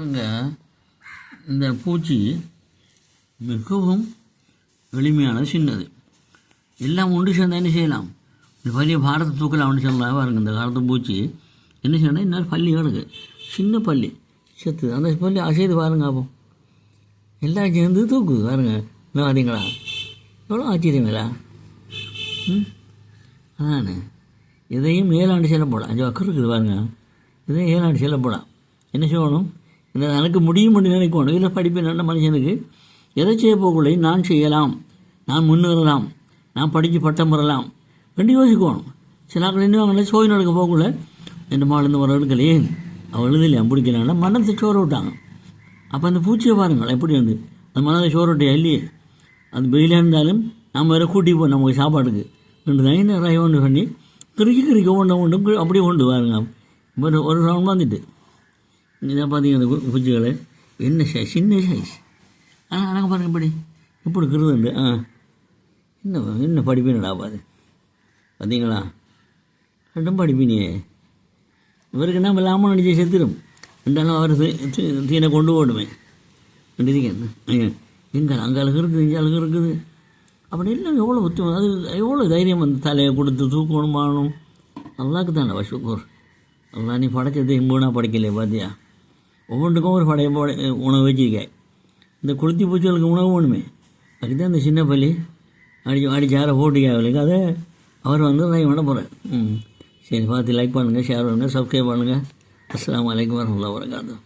அங்கே இந்த பூச்சி மிகவும் எளிமையான சின்னது. எல்லாம் ஒன்று சேர்ந்தால் என்ன செய்யலாம்? இந்த பள்ளியை பாரத்தை ஒன்று சொல்லலாம் பாருங்க இந்த காலத்து பூச்சி. என்ன செய்யணும் இன்னும் பள்ளி கிடக்கு சின்ன பள்ளி செத்து. அந்த பள்ளி அசைது பாருங்க அப்போ. எல்லாம் சேர்ந்து தூக்குது பாருங்க இன்னும் பார்த்தீங்களா எவ்வளோ ஆச்சரியங்களா? ம்? அதானே. இதையும் ஏழாண்டு செல்ல போடலாம் அஞ்சு அக்கறை இருக்குது பாருங்க. இதையும் ஏழாண்டு செல்ல போடலாம் என்ன செய்யணும்? இல்லை எனக்கு முடியும் என்று நினைக்கணும் இல்லை படிப்பு நல்ல மனுஷனுக்கு. எதை செய்ய போகலை நான் செய்யலாம். நான் முன்னேறலாம். நான் படித்து பட்டம் பெறலாம் ரெண்டு யோசிக்கணும். சில நாட்கள் என்ன வாங்கல சோய் நடக்க போகல ரெண்டு மாலேருந்து வர எடுக்கலையே. அவள் எழுதலையா பிடிக்கலான்னா மனத்தை சோறு விட்டாங்க. அப்போ அந்த பூச்சியை பாருங்கள் எப்படி வந்து. அந்த மனதை சோறு விட்டியா இல்லையே? அது வெயிலாக இருந்தாலும் நம்ம வேறு கூட்டி போ நமக்கு சாப்பாடுக்கு ரெண்டு நைன் ரை ஒன்று பண்ணி கிறுக்கி கிறுக்கி ஒன்று ஒன்று அப்படியே கொண்டு பாருங்க. ஒரு ரவுண்ட் வந்துட்டு. இதை பார்த்தீங்கன்னா அந்த குச்சிகளை என்ன சைஸ் சின்ன சைஸ் ஆனால் அழகாக பாருங்க இப்படி. இப்படி கிருதுண்டு ஆ. என்ன என்ன படிப்பீனடா பாது பார்த்தீங்களா ரெண்டும் படிப்பினியே. இவருக்கு நம்ம லாமம் நடிச்சு செத்துடும் ரெண்டாலும் அவர் தீனை கொண்டு போடுமே. இருக்கேன் எங்கே அங்கே அழகு இருக்குது இங்கே அழகு இருக்குது. அப்படி இல்லை எவ்வளோ ஒத்து அது எவ்வளோ தைரியம் வந்து தலையை கொடுத்து தூக்கணும் பண்ணணும் அல்லாக்கு தானே வசுக்கூர் அல்லா நீ படைச்சது இம்பூனா படைக்கலையே பார்த்தியா ஒவ்வொன்றுக்கும் ஒரு படைய போட உணவு வச்சுக்க இந்த குளுத்தி பூச்சிகளுக்கு உணவு வேணுமே. தான் இந்த சின்ன பள்ளி அடி அடிச்சு யாரை போட்டிக்க அவளுக்கு அதை அவர் வந்து நான் பண்ண போகிறேன் ம். சரி பார்த்து லைக் பண்ணுங்கள் ஷேர் பண்ணுங்கள் சப்ஸ்கிரைப் பண்ணுங்கள் அஸ்லாம் வலைக்கம் வரமத்துல்லாஹி வரகாத்துஹு